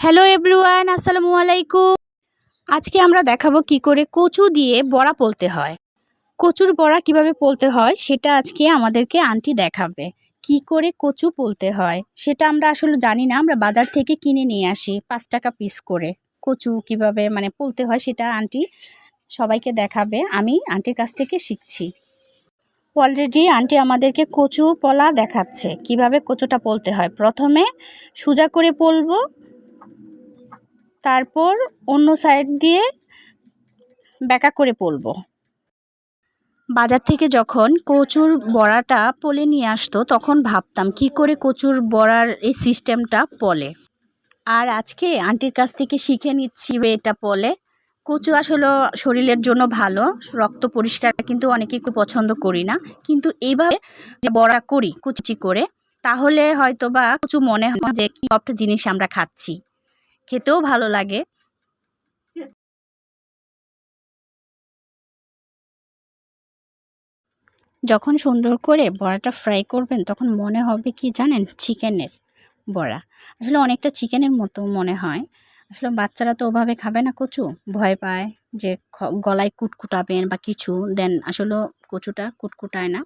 Hello everyone আসসালামু আলাইকুম। আজকে আমরা দেখাবো কি করে কচু দিয়ে বড়া পলতে হয়। কচুর বড়া কীভাবে পলতে হয় সেটা আজকে আমাদেরকে আন্টি দেখাবে। কি করে কচু পলতে হয় সেটা আমরা আসলে জানি না, আমরা বাজার থেকে কিনে নিয়ে আসি পাঁচ টাকা পিস করে। কচু কীভাবে মানে পলতে হয় সেটা আন্টি সবাইকে দেখাবে, আমি আন্টির কাছ থেকে শিখছি। অলরেডি আন্টি আমাদেরকে কচু পলা দেখাচ্ছে, কীভাবে কচুটা পলতে হয়। প্রথমে সোজা করে পলবো তারপর অন্য সাইড দিয়ে ব্যাকা করে পলবো বাজার থেকে যখন কচুর বড়াটা পলে নিয়ে আসতো, তখন ভাবতাম, কি করে কচুর বড়ার এই সিস্টেমটা পলে? আর আজকে আন্টির কাছ থেকে শিখে নিচ্ছি এটা পলে। কচু আসলে শরীরের জন্য ভালো, রক্ত পরিষ্কার কিন্তু অনেকেই খুব পছন্দ করি না। কিন্তু এইভাবে যে বড়া করি, কুচি করে, তাহলে হয়তো বা কচু মনে হয় যে সব জিনিস আমরা খাচ্ছি। খেতেও ভালো লাগে। যখন সুন্দর করে বড়াটা ফ্রাই করবেন, তখন মনে হবে কি জানেন? চিকেনের বড়া। আসলে অনেকটা চিকেনের মতো মনে হয়। আসলে বাচ্চারা তো ওভাবে খাবে না কচু। ভয় পায় যে গলায় কুটকুটাবেন বা কিছু দেন আসলে কচুটা কুটকুটায় না।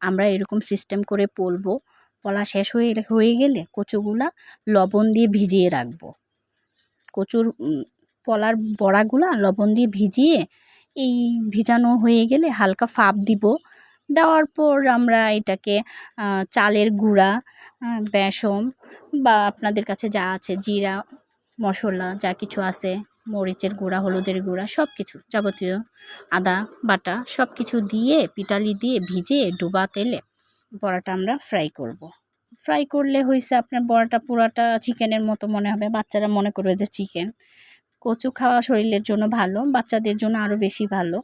আমরা এরকম সিস্টেম করে পলবো। পলা শেষ হয়ে হয়ে গেলে কচুগুলা লবণ দিয়ে ভিজিয়ে রাখব। কচুর পলার বড়াগুলা লবণ দিয়ে ভিজিয়ে এই ভিজানো হয়ে গেলে হালকা ফাপ দিব দেওয়ার পর আমরা এটাকে চালের গুঁড়া বেসন বা আপনাদের কাছে যা আছে, জিরা, মশলা যা কিছু আছে, মরিচের গুঁড়া, হলুদের গুঁড়া সব কিছু যাবতীয় আদা, বাটা সব কিছু দিয়ে, পিটালি দিয়ে ভিজে ডুবা তেলে বড়াটা আমরা ফ্রাই করব। ফ্রাই করলে হয়েছে আপনার বড়াটা পুরাটা চিকেনের মতো মনে হবে। বাচ্চারা মনে করবে যে চিকেন। কচু খাওয়া শরীরের জন্য ভালো, বাচ্চাদের জন্য আরও বেশি ভালো।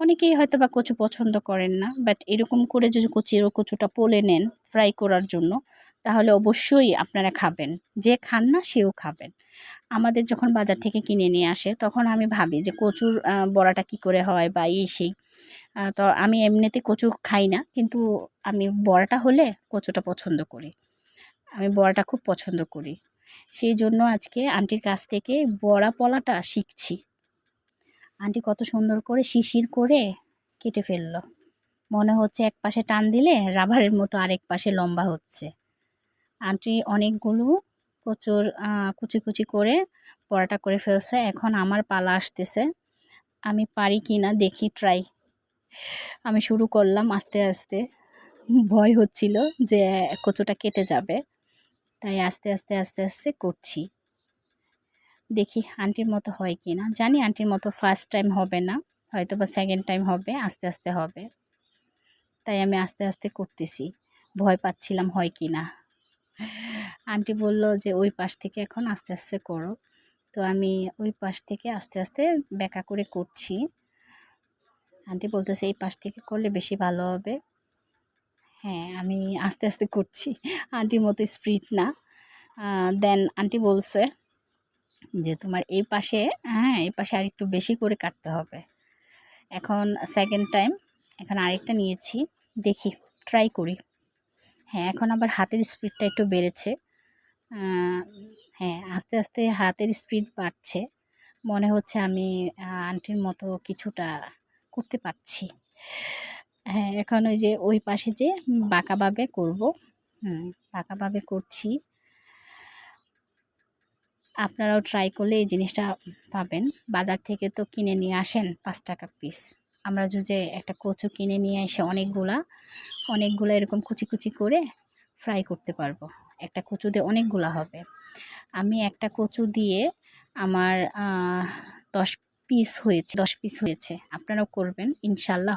অনেকেই হয়তো বা কচু পছন্দ করেন না বাট এরকম করে যদি কচি কচুটা পোলে নেন ফ্রাই করার জন্য, তাহলে অবশ্যই আপনারা খাবেন। যে খান না, সেও খাবেন। আমাদের যখন বাজার থেকে কিনে নিয়ে আসে, তখন আমি ভাবি যে কচুর বড়াটা কি করে হয় বা এই সেই। তো আমি এমনিতে কচু খাই না, কিন্তু আমি বড়াটা হলে কচুটা পছন্দ করি। আমি বড়াটা খুব পছন্দ করি। সেই জন্য আজকে আন্টির কাছ থেকে বড়া পলাটা শিখছি। আন্টি কত সুন্দর করে শিশির করে কেটে ফেলল। মনে হচ্ছে এক পাশে টান দিলে রাবারের মতো আরেক পাশে লম্বা হচ্ছে। আন্টি অনেকগুলো প্রচুর কুচি কুচি করে পরাটা করে ফেলছে। এখন আমার পালা আসতেছে। আমি পারি কি না দেখি, ট্রাই। আমি শুরু করলাম আস্তে আস্তে। ভয় হচ্ছিল যে কচুটা কেটে যাবে। তাই আস্তে আস্তে আস্তে আস্তে করছি। দেখি আন্টির মতো হয় কি না। জানি আন্টির মতো ফার্স্ট টাইম হবে না। হয়তো বা সেকেন্ড টাইম হবে, আস্তে আস্তে হবে। তাই আমি আস্তে আস্তে করতেছি। ভয় পাচ্ছিলাম হয় কি না। আন্টি বলল যে ওই পাশ থেকে এখন আস্তে আস্তে করো। তো আমি ওই পাশ থেকে আস্তে আস্তে ব্যাকা করে করছি। আন্টি বলতেছে, এই পাশ থেকে করলে বেশি ভালো হবে। হ্যাঁ আমি আস্তে আস্তে করছি। আন্টির মতো স্পিড না। দেন আন্টি বলছে যে, তোমার এই পাশে হ্যাঁ এই পাশে আর একটু বেশি করে কাটতে হবে। এখন সেকেন্ড টাইম এখন আরেকটা নিয়েছি। দেখি ট্রাই করি। হ্যাঁ এখন আবার হাতের স্পিডটা একটু বেড়েছে। হ্যাঁ আস্তে আস্তে হাতের স্পিড বাড়ছে। মনে হচ্ছে আমি আন্টির মতো কিছুটা করতে পারছি। হ্যাঁ এখন ওই যে ওই পাশে যে বাঁকাভাবে করব। হুম বাঁকাভাবে করছি। আপনারাও ট্রাই করলে এই জিনিসটা পাবেন। বাজার থেকে তো কিনে নিয়ে আসেন পাঁচ টাকা পিস আমরা যদি একটা কচু কিনে নিয়ে এসে অনেকগুলা, অনেকগুলো এরকম কুচি কুচি করে ফ্রাই করতে পারব। একটা কচু দিয়ে অনেকগুলা হবে। আমি একটা কচু দিয়ে আমার দশ পিস হয়েছে দশ পিস হয়েছে। আপনারাও করবেন ইনশাল্লাহ।